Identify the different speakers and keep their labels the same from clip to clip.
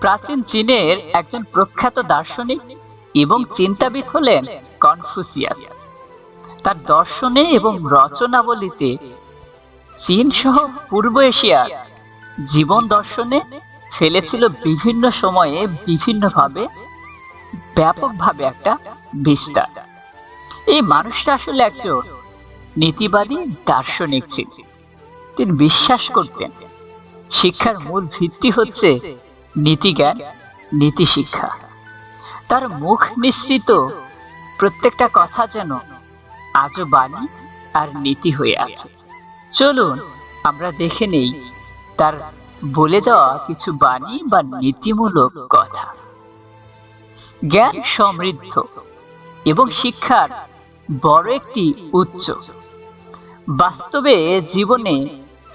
Speaker 1: প্রাচীন চীনের একজন প্রখ্যাত দার্শনিক এবং চিন্তাবিদ হলেন কনফুসিয়াস। তার দর্শনে এবং রচনাবলিতে চীন সহ পূর্ব এশিয়ার জীবন দর্শনে ফেলেছিল বিভিন্ন সময়ে বিভিন্নভাবে, ব্যাপকভাবে একটা বিস্তার। এই মানুষটা আসলে একজন নীতিবাদী দার্শনিক ছিল তিনি বিশ্বাস করতেন। শিক্ষার মূল ভিত্তি হচ্ছে নীতিজ্ঞান নীতি শিক্ষা তার মুখ নিঃসৃত প্রত্যেকটা কথা যেন আজও বাণী আর নীতি হয়ে আছে। চলুন, আমরা দেখে নেই তার বলে যাওয়া কিছু বাণী বা নীতিমূলক কথা। জ্ঞান সমৃদ্ধ এবং শিক্ষার বড় একটি উচ্চ বাস্তবে জীবনে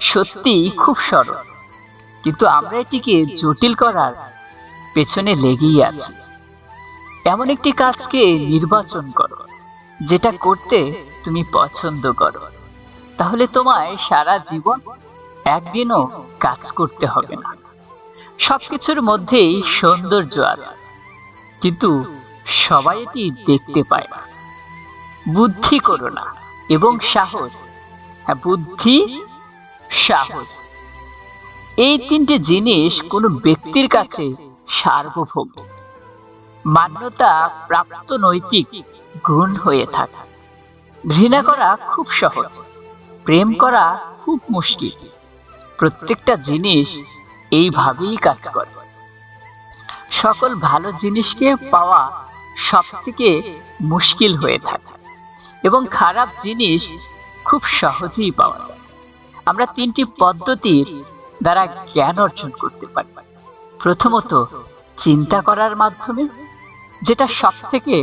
Speaker 1: সত্যি খুব সরল। কিন্তু আমরা এটিকে জটিল করার পেছনে লেগেই আছি। এমন একটি কাজকে নির্বাচন করো, যেটা করতে তুমি পছন্দ করো। তাহলে তোমায় সারা জীবন একদিনও কাজ করতে হবে না। সবকিছুর মধ্যেই সৌন্দর্য আছে, কিন্তু সবাই এটি দেখতে পায় না। বুদ্ধি করো না, এবং সাহস হ্যাঁ বুদ্ধি সাহস। এই তিনটে জিনিস কোনো ব্যক্তির কাছে সার্বভৌম। মান্যতা প্রাপ্ত নৈতিক গুণ হয়ে থাকে। ঘৃণা করা খুব সহজ, প্রেম করা খুব মুশকিল। প্রত্যেকটা জিনিস এইভাবেই কাজ করে। সকল ভালো জিনিসকে পাওয়া সব থেকে মুশকিল হয়ে থাকে এবং খারাপ জিনিস খুব সহজেই পাওয়া যায়। আমরা তিনটি পদ্ধতির দ্বারা জ্ঞান অর্জন করতে পারি। প্রথমত চিন্তা করার মাধ্যমে, যেটা সব থেকে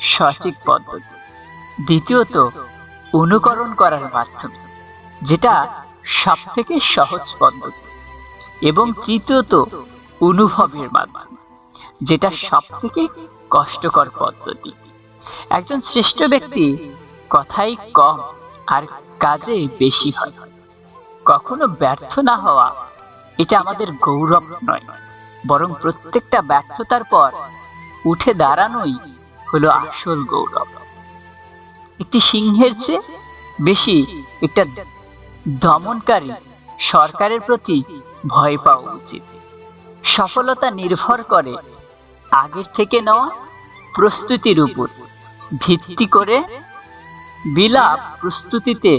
Speaker 1: সঠিক পদ্ধতি। দ্বিতীয়ত অনুকরণ করার মাধ্যমে, যেটা সব থেকে সহজ পদ্ধতি। এবং তৃতীয়ত অনুভবের মাধ্যমে, যেটা সব থেকে কষ্টকর পদ্ধতি। একজন শ্রেষ্ঠ ব্যক্তি কথাই কম আর কাজে বেশি হয়। কখনো ব্যর্থ না হওয়া এটা আমাদের গৌরব নয়, বরং প্রত্যেকটা ব্যর্থতার পর উঠে দাঁড়ানোই হলো আসল গৌরব। একটি সিংহের চেয়ে বেশি একটা দমনকারী সরকারের প্রতি ভয় পাওয়া উচিত। সফলতা নির্ভর করে আগের থেকে নেওয়া প্রস্তুতির উপর ভিত্তি করে বিলাপ প্রস্তুতিতে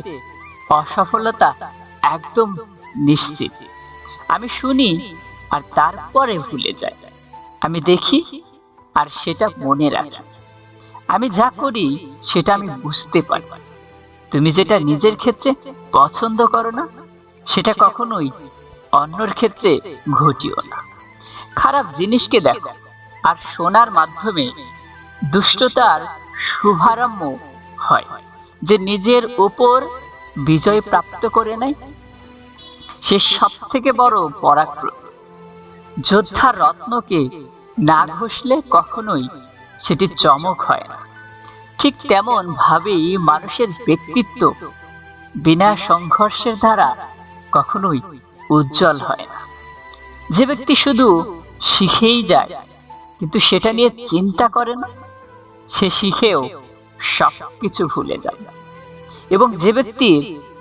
Speaker 1: অসফলতা একদম নিশ্চিত। আমি শুনি আর তারপরে ভুলে যাই। আমি দেখি আর সেটা মনে রাখি। আমি যা করি সেটা আমি বুঝতে পারি। তুমি যেটা নিজের ক্ষেত্রে পছন্দ করো না, সেটা কখনোই অন্যর ক্ষেত্রে ঘটিও না। খারাপ জিনিসকে দেখো আর শোনার মাধ্যমে দুষ্টতার শুভারম্ভ হয়, যে নিজের ওপর বিজয় প্রাপ্ত করে নেয় সে সব থেকে বড় পরাক্রম যোদ্ধার রত্নকে না ঘষলে কখনোই সেটি চমক হয় না। ঠিক তেমন ভাবেই মানুষের ব্যক্তিত্ব বিনা সংঘর্ষের দ্বারা কখনোই উজ্জ্বল হয় না। যে ব্যক্তি শুধু শিখেই যায়, কিন্তু সেটা নিয়ে চিন্তা করে না, সে শিখেও সব কিছু ভুলে যায়। এবং যে ব্যক্তি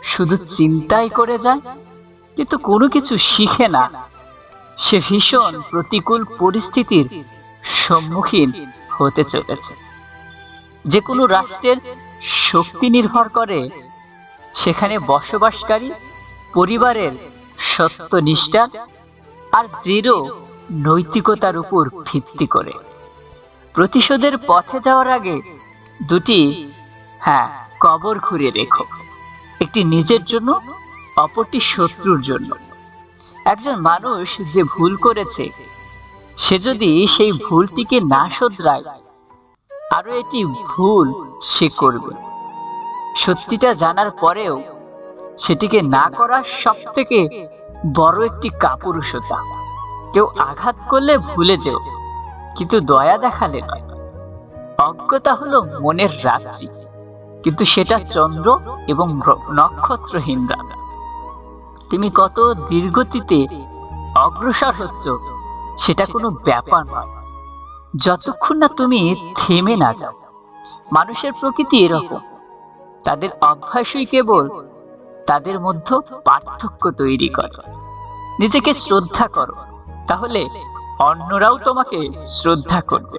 Speaker 1: শুধু চিন্তাই করে যায় কিন্তু কোনো কিছু শিখে না। সে ভীষণ প্রতিকূল পরিস্থিতির সম্মুখীন হতে চলেছে। যে কোনো রাষ্ট্রের শক্তি নির্ভর করে সেখানে বসবাসকারী, পরিবারের সত্য সত্যনিষ্ঠা আর দৃঢ় নৈতিকতার উপর ভিত্তি করে। প্রতিশোধের পথে যাওয়ার আগে দুটি হ্যাঁ কবর ঘুরে রেখো। একটি নিজের জন্য অপরটি শত্রুর জন্য। একজন মানুষ যে ভুল করেছে, সে যদি সেই ভুলটিকে না শোধরায় আরও এটি ভুল সে করবে। সত্যিটা জানার পরেও সেটিকে না করার সব থেকে বড় একটি কাপুরুষতা। কেউ আঘাত করলে ভুলে যেও, কিন্তু দয়া দেখালে নয়। অজ্ঞতা হলো মনের রাত্রি, কিন্তু সেটা চন্দ্র এবং নক্ষত্রহীন রাত। তুমি কত দীর্ঘতিতে অগ্রসর হচ্ছ, সেটা কোনো ব্যাপার নয়। যতক্ষণ না তুমি থেমে না যাও, মানুষের প্রকৃতি এরকম। তাদের অভ্যাসই কেবল তাদের মধ্যে পার্থক্য তৈরি করে। নিজেকে শ্রদ্ধা করো, তাহলে অন্যরাও তোমাকে শ্রদ্ধা করবে।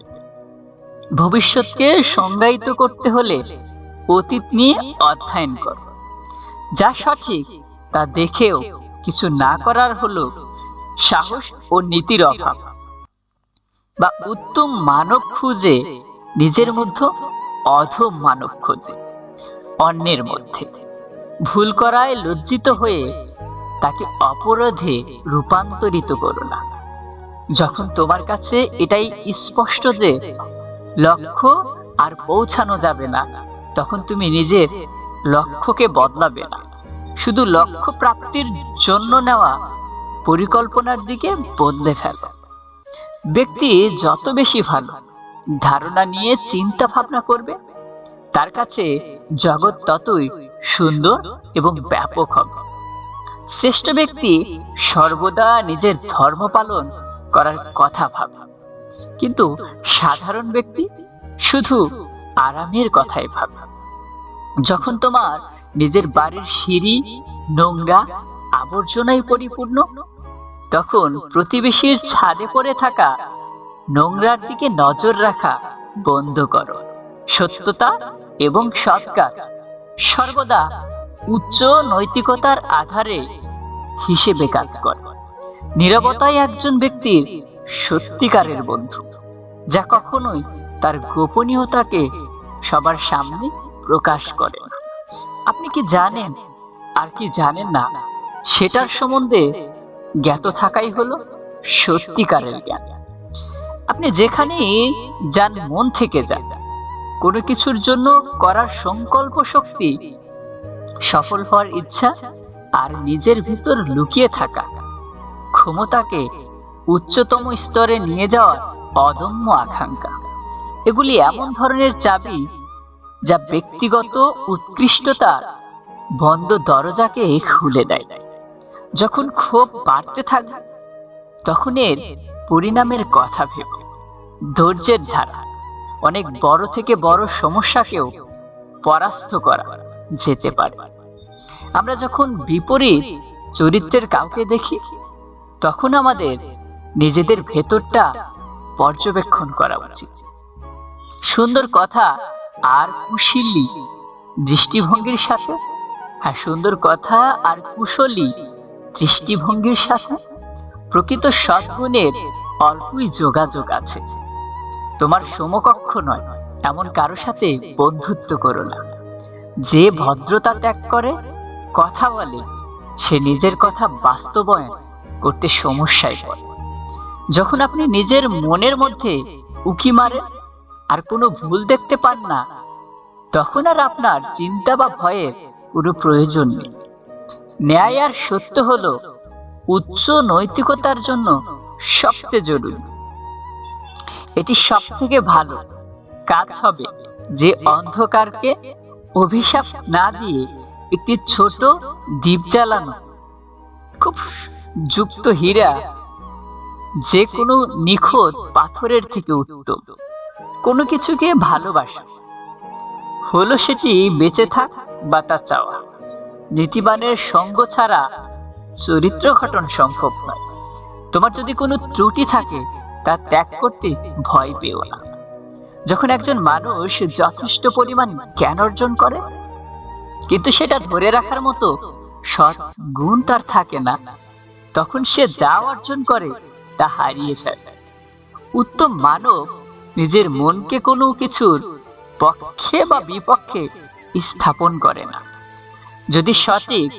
Speaker 1: ভবিষ্যৎকে সংজ্ঞায়িত করতে হলে অতীত নিয়ে অধ্যয়ন করো। যা সঠিক তা দেখেও কিছু না করার হলো সাহস ও নীতির অভাব। বা উত্তম মানব খুঁজে নিজের মধ্যে অধম মানব খোঁজে, অন্যের মধ্যে। ভুল করায় লজ্জিত হয়ে তাকে অপরাধে রূপান্তরিত করো না। যখন তোমার কাছে এটাই স্পষ্ট যে লক্ষ্য আর পৌঁছানো যাবে না, তখন তুমি নিজের লক্ষ্যকে বদলাবে না। শুধু লক্ষ্য প্রাপ্তির জন্য নেওয়া পরিকল্পনার দিকে বদলে ফেলো। ব্যক্তি যত বেশি ভালো ধারণা নিয়ে চিন্তা ভাবনা করবে, তার কাছে জগৎ ততই সুন্দর এবং ব্যাপক হবে। শ্রেষ্ঠ ব্যক্তি সর্বদা নিজের ধর্ম পালন করার কথা ভাবে। কিন্তু সাধারণ ব্যক্তি শুধু আরামের কথাই ভাবে। যখন তোমার নিজের বাড়ির সিঁড়ি, নোংরা, আবর্জনায় পরিপূর্ণ। তখন প্রতিবেশীর ছাদে পড়ে থাকা নোংরার দিকে নজর রাখা বন্ধ করো। সত্যতা এবং সৎ কাজ সর্বদা উচ্চ নৈতিকতার আধারে হিসেবে কাজ করে। নিরবতাই একজন ব্যক্তির সত্যিকারের বন্ধু, যা কখনোই তার গোপনীয়তাকে সবার সামনে প্রকাশ করে আপনি কি জানেন আর কি জানেন না? সেটার সম্বন্ধে জ্ঞাত থাকাই হলো সত্যিকারের জ্ঞান। আপনি যেখানেই যান, মন থেকে যান। কোনো কিছুর জন্য করার সংকল্প শক্তি সফল হওয়ার ইচ্ছা আর নিজের ভিতর লুকিয়ে থাকা, ক্ষমতাকে উচ্চতম স্তরে নিয়ে যাওয়ার অদম্য আকাঙ্ক্ষা। এগুলি এমন ধরনের চাবি যা ব্যক্তিগত উৎকৃষ্টতার বন্ধ দরজাকে খুলে দেয়। যখন ক্ষোভ বাড়তে থাকবে তখন এর পরিণামের কথা ভেব। ধৈর্যের ধারা, অনেক বড় থেকে বড় সমস্যাকেও পরাস্ত করা যেতে পারে। আমরা যখন বিপরীত চরিত্রের কাউকে দেখি, তখন আমাদের নিজেদের ভেতরটা পর্যবেক্ষণ করা উচিত। সুন্দর কথা আর কুশিল্লি দৃষ্টিভঙ্গির সাথে। হ্যাঁ সুন্দর কথা আর কুশলী। দৃষ্টিভঙ্গির সাথে। প্রকৃত সদ্গুণের অল্পই যোগাযোগ আছে। তোমার সমকক্ষ নয়, এমন কারও সাথে বন্ধুত্ব করো না। যে ভদ্রতা ত্যাগ করে, কথা বলে, সে নিজের কথা বাস্তবায়ন করতে সমস্যায় পড়ে। যখন আপনি নিজের মনের মধ্যে উকি মারেন আর কোনো ভুল দেখতে পান না, তখন আর আপনার চিন্তা বা ভয়ের কোনো প্রয়োজন নেই। ন্যায় আর সত্য হলো উচ্চ নৈতিকতার জন্য সবচেয়ে জরুরি। এটি সব থেকে ভালো কাজ হবে যে অন্ধকারকে অভিশাপ না দিয়ে একটি ছোট দ্বীপ জ্বালানো। খুব যুক্ত হীরা যে কোনো নিখোঁত পাথরের থেকে উত্তম কোনো কিছুকে ভালোবাসা। হলো সেটি বেঁচে থাক বা তা চাওয়া। নীতিবানের সঙ্গ ছাড়া চরিত্র গঠন সম্ভব নয়। তোমার যদি কোনো ত্রুটি থাকে, তা ত্যাগ করতে ভয় পেও না। যখন একজন মানুষ যথেষ্ট পরিমাণ জ্ঞান অর্জন করে, কিন্তু সেটা ধরে রাখার মতো সৎ গুণ তার থাকে না, তখন সে যা অর্জন করে, তা হারিয়ে ফেলে। উত্তম মানব নিজের মনকে কোনো কিছুর পক্ষে বা বিপক্ষে স্থাপন করে না। যদি সঠিক,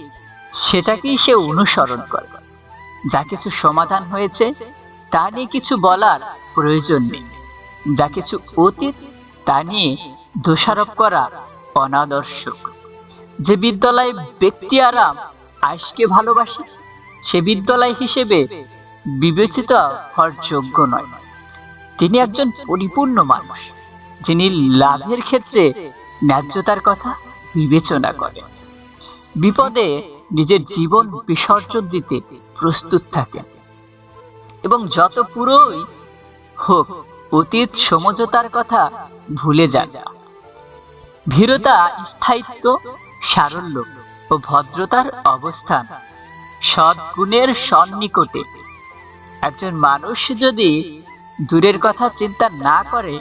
Speaker 1: সেটাকেই সে অনুসরণ করে। যা কিছু সমাধান হয়েছে, তা নিয়ে কিছু বলার প্রয়োজন নেই। যা কিছু অতীত, তা নিয়ে দোষারোপ করা অনাদর্শক। যে বিদ্যালয় ব্যক্তি আরাম আইসকে ভালোবাসে, সে বিদ্যালয় হিসেবে বিবেচিত হওয়ার যোগ্য নয়। তিনি একজন পরিপূর্ণ মানুষ, যিনি লাভের ক্ষেত্রে ন্যায্যতার কথা বিবেচনা করেন। বিপদে নিজের জীবন বিসর্জন দিতে প্রস্তুত থাকেন। এবং যত পুরোই হোক, অতীত সমঝোতার কথা ভুলে যান ভীরতা স্থায়িত্ব, সারল্য ও ভদ্রতার অবস্থান সদ্গুণের সন্নিকটে। একজন মানুষ যদি দূরের কথা চিন্তা না করে,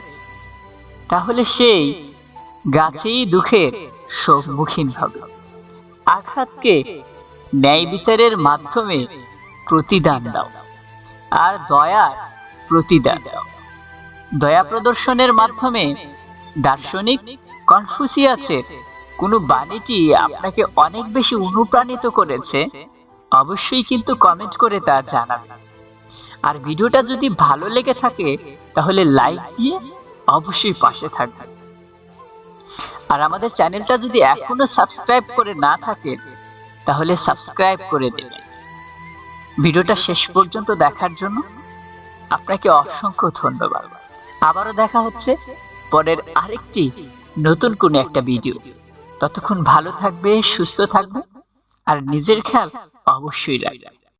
Speaker 1: তাহলে সেই গাছেই দুঃখের সম্মুখীন হবে। আঘাতকে ন্যায় বিচারের মাধ্যমে প্রতিদান দাও, আর দয়ার প্রতিদান দাও। দয়া প্রদর্শনের মাধ্যমে দার্শনিক কনফুসিয়াসের কোনো বাণীটি আপনাকে অনেক বেশি অনুপ্রাণিত করেছে, অবশ্যই কিন্তু কমেন্ট করে তা জানাবেন। আর ভিডিওটা যদি ভালো লেগে থাকে, তাহলে লাইক দিয়ে অবশ্যই পাশে থাকবেন আর আমাদের চ্যানেলটা যদি এখনও সাবস্ক্রাইব করে না থাকে তাহলে সাবস্ক্রাইব করে দেবেন। ভিডিওটা শেষ পর্যন্ত দেখার জন্য আপনাকে অসংখ্য ধন্যবাদ। আবারও দেখা হচ্ছে পরের আরেকটি নতুন কোনো একটা ভিডিও ততক্ষণ ভালো থাকবে, সুস্থ থাকবে, আর নিজের খেয়াল অবশ্যই রাখবে।